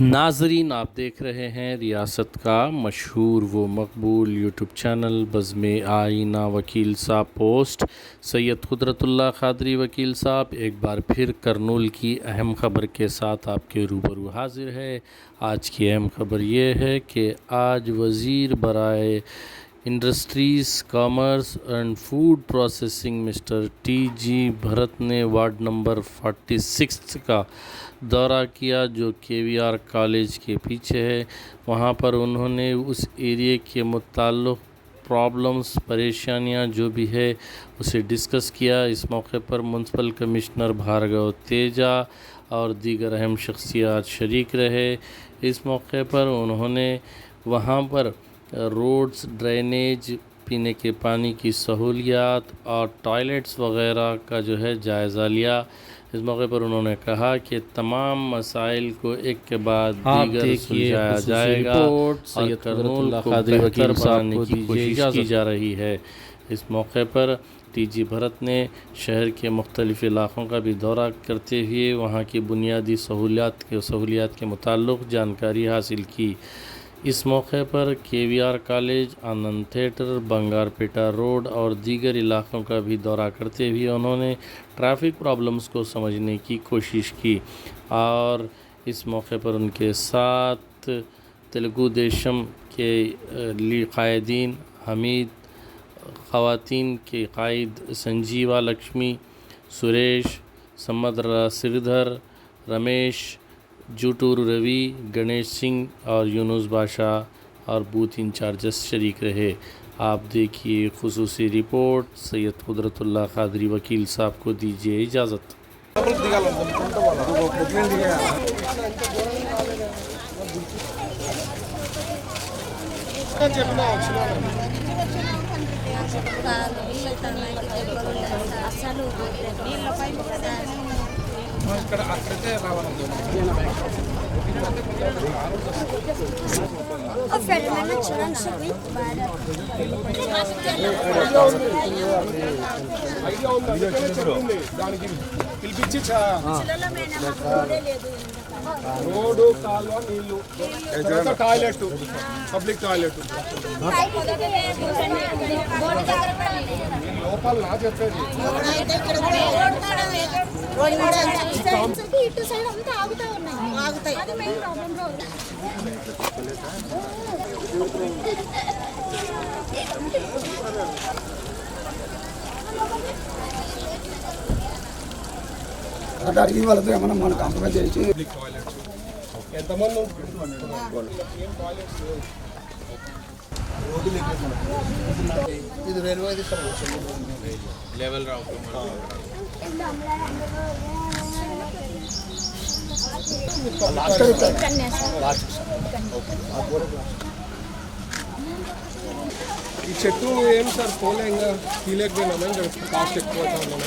ناظرین، آپ دیکھ رہے ہیں ریاست کا مشہور و مقبول یوٹیوب چینل بزم آئینہ وکیل صاحب پوسٹ۔ سید قدرت اللہ خادری وکیل صاحب، ایک بار پھر کرنول کی اہم خبر کے ساتھ آپ کے روبرو حاضر ہے آج کی اہم خبر یہ ہے کہ آج وزیر برائے انڈسٹریز، کامرس اینڈ فوڈ پروسیسنگ مسٹر ٹی جی بھرت نے وارڈ نمبر فورٹی سکس کا دورہ کیا جو کے وی آر کالج کے پیچھے ہے۔ وہاں پر انہوں نے اس ایریے کے متعلق پرابلمس پریشانیاں جو بھی ہے اسے ڈسکس کیا۔ اس موقع پر میونسپل کمشنر بھارگو تیجا اور دیگر اہم شخصیات شریک رہے۔ اس موقع پر انہوں نے وہاں پر روڈس ڈرینیج پینے کے پانی کی سہولیات اور ٹوائلٹس وغیرہ کا جو ہے جائزہ لیا۔ اس موقع پر انہوں نے کہا کہ تمام مسائل کو ایک کے بعد دیگر سلجھایا جائے گا اور کرنول کو بہتر بنانے کی کوشش کی جا رہی ہے۔ اس موقع پر ٹی جی بھرت نے شہر کے مختلف علاقوں کا بھی دورہ کرتے ہوئے وہاں کی بنیادی سہولیات کے سہولیات کے متعلق جانکاری حاصل کی۔ اس موقع پر کے وی آر کالج، آنند تھیٹر، بنگار پیٹا روڈ اور دیگر علاقوں کا بھی دورہ کرتے ہوئے انہوں نے ٹرافک پرابلمس کو سمجھنے کی کوشش کی اور اس موقع پر ان کے ساتھ تلگو دیشم کے لی قائدین، حمید خواتین کے قائد سنجیوا لکشمی سریش سمد سردھر، رمیش جوٹور روی، گنیش سنگھ اور یونس بادشاہ اور بوتھ انچارجز شریک رہے۔ آپ دیکھیے خصوصی رپورٹ، سید قدرت اللہ قادری وکیل صاحب کو دیجیے اجازت۔ ఇక్కడ అక్కడితే రావాలి దానికి పిలిపించి చ- రోడ్డు కాలువ నీళ్ళు టాయిలెట్ పబ్లిక్ టాయిలెట్. లోపల నా చెప్పేది ఇటు సైడ్ అంతా ఆగుతా ఉన్నాయి ఆగుతాయి అది మెయిన్ ప్రాబ్లం రోడ్ అడిగి వాళ్ళతో ఏమన్నా మనం కాంప్రమైజ్ చేసి ఎంతమంది ఉంటున్నారు? ఏం టాయిలెట్స్ లేవు. ఇది రైల్వే ఈ చెట్టు ఏం సార్ పోలే ఇంకా తీయలేకపోయినామా ఇంకా కాస్ట్ ఎక్కువ అవుతా ఇంకా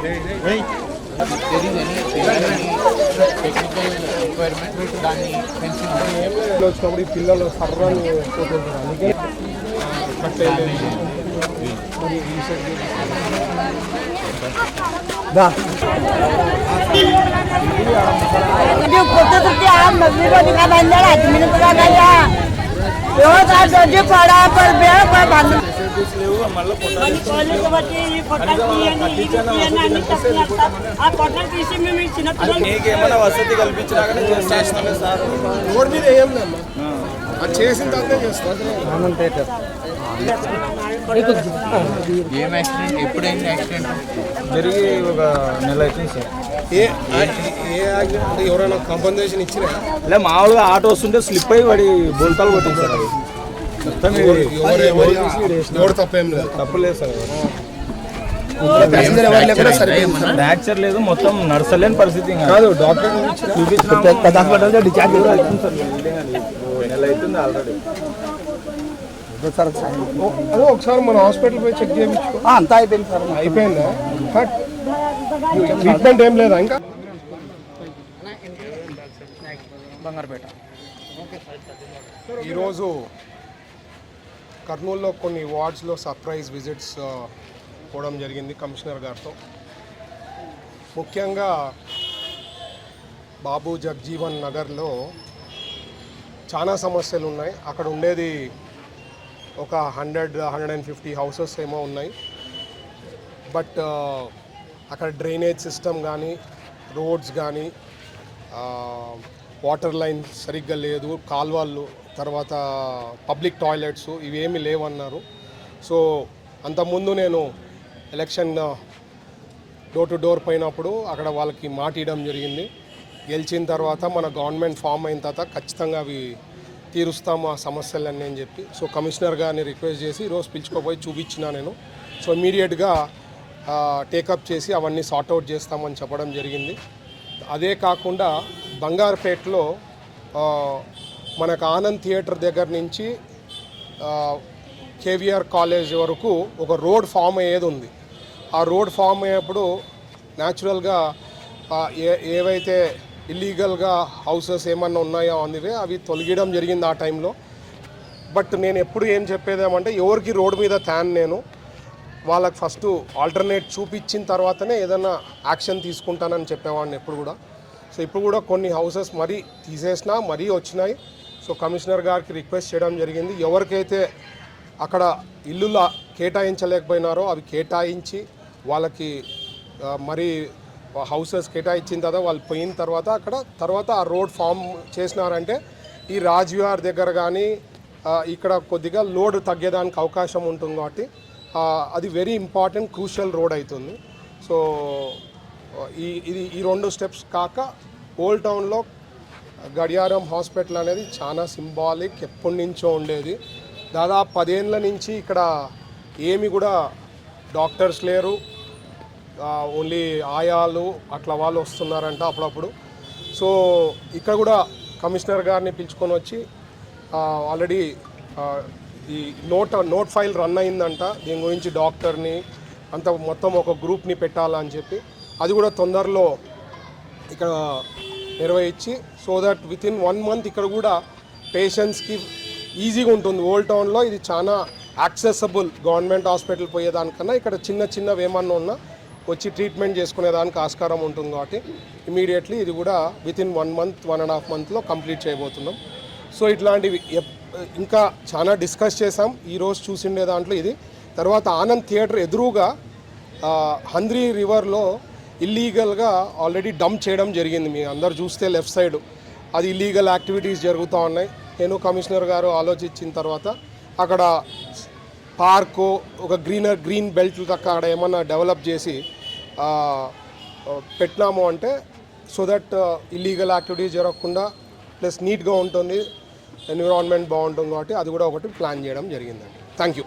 అది వచ్చినప్పుడు ఈ పిల్లలు సర్రాలు పోతుంటారు అందుకే కట్టేయలేదు. మరి ఈ సైడ్ Hindi మళ్ళీ నీకేమైనా వసతి సార్. రోడ్ మీద ఏం లేమ్మా? అది చేసిన తర్వాత చేస్తాం. ఏం యాక్సిడెంట్? ఎప్పుడైంది యాక్సిడెంట్? జరిగి ఒక నెల అవుతుంది సార్. ఏ ఏ యాక్సిడెంట్ అంటే ఎవరైనా కంపన్సేషన్ ఇచ్చినా? లే మామూలుగా ఆటో వస్తుంటే స్లిప్ అయ్యి వాడి బోల్తాలు కొట్టింది సార్. అది ఎవరు తప్పేం లేదు. తప్పులేదు సార్. ఫ్రాక్చర్ లేదు మొత్తం నడసలేని పరిస్థితి ఇంకా. కాదు డాక్టర్ చూపించిన పెద్ద హాస్పిటల్ డిశ్చార్జ్ నెల అవుతుంది ఆల్రెడీ అదే ఒకసారి మన హాస్పిటల్ పోయి చెక్ చేయించుకో. అంతా అయిపోయింది సార్. అయిపోయిందా? బట్ ట్రీట్మెంట్ ఏం లేదా ఇంకా? బంగారుపేట. ఈరోజు కర్నూలులో కొన్ని వార్డ్స్లో సర్ప్రైజ్ విజిట్స్ పోవడం జరిగింది కమిషనర్ గారితో. ముఖ్యంగా బాబు జగ్జీవన్ నగర్లో చాలా సమస్యలు ఉన్నాయి. అక్కడ ఉండేది ఒక hundred hundred and fifty houses ఏమో ఉన్నాయి. బట్ అక్కడ డ్రైనేజ్ సిస్టమ్ కానీ రోడ్స్ కానీ వాటర్ లైన్ సరిగ్గా లేదు కాల్వలు తర్వాత పబ్లిక్ టాయిలెట్స్ ఇవేమీ లేవన్నారు. సో అంతకుముందు నేను ఎలక్షన్ డోర్ టు డోర్ పోయినప్పుడు అక్కడ వాళ్ళకి మాట ఇవ్వడం జరిగింది. గెలిచిన తర్వాత మన గవర్నమెంట్ ఫామ్ అయిన తర్వాత ఖచ్చితంగా అవి తీరుస్తాము ఆ సమస్యలన్నీ అని చెప్పి. సో కమిషనర్ గారిని రిక్వెస్ట్ చేసి ఈరోజు పిలుచుకోపోయి చూపించిన నేను. సో ఇమీడియట్గా టేకప్ చేసి అవన్నీ సార్ట్అవుట్ చేస్తామని చెప్పడం జరిగింది. అదే కాకుండా బంగారుపేటలో మనకు ఆనంద్ థియేటర్ దగ్గర నుంచి కేవీఆర్ కాలేజ్ వరకు ఒక రోడ్ ఫామ్ అయ్యేది ఉంది. ఆ రోడ్ ఫామ్ అయ్యేప్పుడు న్యాచురల్గా ఏ ఏవైతే ఇల్లీగల్గా హౌసెస్ ఏమన్నా ఉన్నాయో అందువే అవి తొలగియడం జరిగింది ఆ టైంలో. బట్ నేను ఎప్పుడు ఏం చెప్పేదేమంటే ఎవరికి రోడ్ మీద తాను నేను. వాళ్ళకి ఫస్ట్ ఆల్టర్నేట్ చూపించిన తర్వాతనే ఏదైనా యాక్షన్ తీసుకుంటానని చెప్పేవాడిని ఎప్పుడు కూడా. సో ఇప్పుడు కూడా కొన్ని హౌసెస్ మరీ తీసేసినా మరీ వచ్చినాయి. సో కమిషనర్ గారికి రిక్వెస్ట్ చేయడం జరిగింది. ఎవరికైతే అక్కడ ఇల్లు కేటాయించలేకపోయినారో అవి కేటాయించి వాళ్ళకి మరి హౌసెస్ కేటాయించిన తర్వాత వాళ్ళు పోయిన తర్వాత అక్కడ తర్వాత ఆ రోడ్ ఫామ్ చేసినారంటే ఈ రాజ్విహార్ దగ్గర కానీ ఇక్కడ కొద్దిగా లోడ్ తగ్గేదానికి అవకాశం ఉంటుంది కాబట్టి అది వెరీ ఇంపార్టెంట్ క్రూషియల్ రోడ్ అవుతుంది. సో ఈ ఇది ఈ రెండు స్టెప్స్ కాక ఓల్డ్ టౌన్లో గడియారం హాస్పిటల్ అనేది చాలా సింబాలిక్ ఎప్పటి నుంచో ఉండేది. దాదాపు పదేళ్ళ నుంచి ఇక్కడ ఏమి కూడా డాక్టర్స్ లేరు. ఓన్లీ ఆయాలు అట్లా వాళ్ళు వస్తున్నారంట అప్పుడప్పుడు. సో ఇక్కడ కూడా కమిషనర్ గారిని పిలుచుకొని వచ్చి ఆల్రెడీ ఈ నోట్ నోట్ ఫైల్ రన్ అయిందంట. దీని గురించి డాక్టర్ని అంత మొత్తం ఒక గ్రూప్ని పెట్టాలని చెప్పి. అది కూడా తొందరలో ఇక్కడ నిర్వహించి so that within one month ఇక్కడ కూడా పేషెంట్స్కి ఈజీగా ఉంటుంది. ఓల్డ్ టౌన్లో ఇది చాలా యాక్సెసబుల్ గవర్నమెంట్ హాస్పిటల్ పోయేదానికన్నా ఇక్కడ చిన్న చిన్నవి ఏమన్నా ఉన్నా వచ్చి ట్రీట్మెంట్ చేసుకునేదానికి ఆస్కారం ఉంటుంది కాబట్టి ఇమీడియట్లీ ఇది కూడా within one month one and half మంత్లో కంప్లీట్ చేయబోతున్నాం. సో ఇట్లాంటివి ఇంకా చాలా డిస్కస్ చేసాం ఈరోజు చూసిండే దాంట్లో ఇది. తర్వాత ఆనంద్ థియేటర్ ఎదురుగా హంద్రీ రివర్లో ఇల్లీగల్గా ఆల్రెడీ డంప్ చేయడం జరిగింది. మీ అందరు చూస్తే లెఫ్ట్ సైడ్ అది ఇల్లీగల్ యాక్టివిటీస్ జరుగుతూ ఉన్నాయి. నేను కమిషనర్ గారు ఆలోచించిన తర్వాత అక్కడ పార్కు ఒక గ్రీనర్ గ్రీన్ బెల్ట్ అక్కడ ఏమన్నా డెవలప్ చేసి పెట్టినాము అంటే సో దట్ ఇల్లీగల్ యాక్టివిటీస్ జరగకుండా ప్లస్ నీట్గా ఉంటుంది ఎన్విరాన్మెంట్ బాగుంటుంది కాబట్టి అది కూడా ఒకటి ప్లాన్ చేయడం జరిగిందండి. Thank you